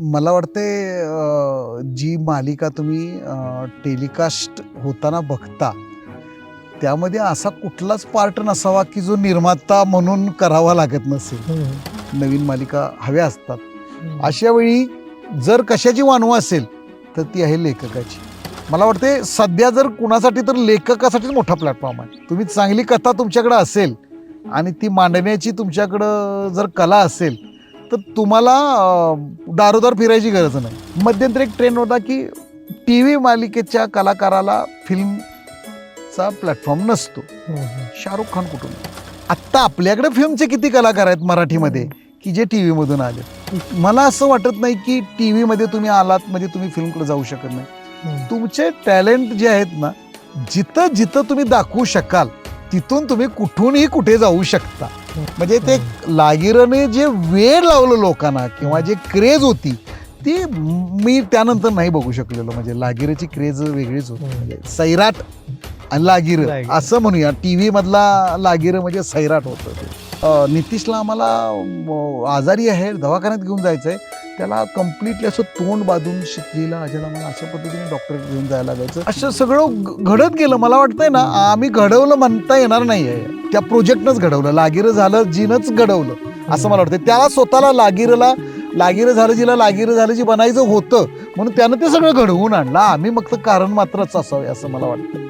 मला वाटते जी मालिका तुम्ही टेलिकास्ट होताना बघता त्यामध्ये असा कुठलाच पार्ट नसावा की जो निर्माता म्हणून करावा लागत नसेल. नवीन मालिका हव्या असतात. अशा वेळी जर कशाची वानवा असेल तर ती आहे लेखकाची. मला वाटते सध्या जर कुणासाठी तर लेखकासाठीच मोठा प्लॅटफॉर्म आहे. तुम्ही चांगली कथा तुमच्याकडे असेल आणि ती मांडण्याची तुमच्याकडं जर कला असेल तर तुम्हाला दारोदार फिरायची गरज नाही. मध्यंतरी एक ट्रेंड होता की टी व्ही मालिकेच्या कलाकाराला फिल्मचा प्लॅटफॉर्म नसतो. शाहरुख खान कुठून? आत्ता आपल्याकडे फिल्मचे किती कलाकार आहेत मराठीमध्ये की जे टी व्हीमधून आले? मला असं वाटत नाही की टी व्हीमध्ये तुम्ही आलात म्हणजे तुम्ही फिल्मकडे जाऊ शकत नाही. तुमचे टॅलेंट जे आहेत ना जिथं जिथं तुम्ही दाखवू शकाल तिथून तुम्ही कुठूनही कुठे जाऊ शकता. म्हणजे ते लागिरने जे वेळ लावलं लोकांना किंवा जे क्रेज होती ती मी त्यानंतर नाही बघू शकलेलो. म्हणजे लागिरेची क्रेज वेगळीच होती. म्हणजे सैराट आणि लागिर. असं म्हणूया. टी व्ही मधला लागिर म्हणजे सैराट होतं ते. नितीशला आम्हाला आजारी आहे दवाखान्यात घेऊन जायचंय. त्याला कम्प्लिटली असं तोंड बांधून शिकलेला अजयला मला अशा पद्धतीने डॉक्टर घेऊन जायला लागायचं. असं सगळं घडत गेलं. मला वाटतंय ना आम्ही घडवलं म्हणता येणार नाही आहे त्या प्रोजेक्टनंच घडवलं. लागिरं झालं जीनच घडवलं असं मला वाटतं त्याला स्वतःला लागिरला लागिरं झालं जिला लागिरं झालं जी बनायचं होतं म्हणून त्यानं ते सगळं घडवून आणलं. आम्ही मग कारण मात्रच असावे असं मला वाटतं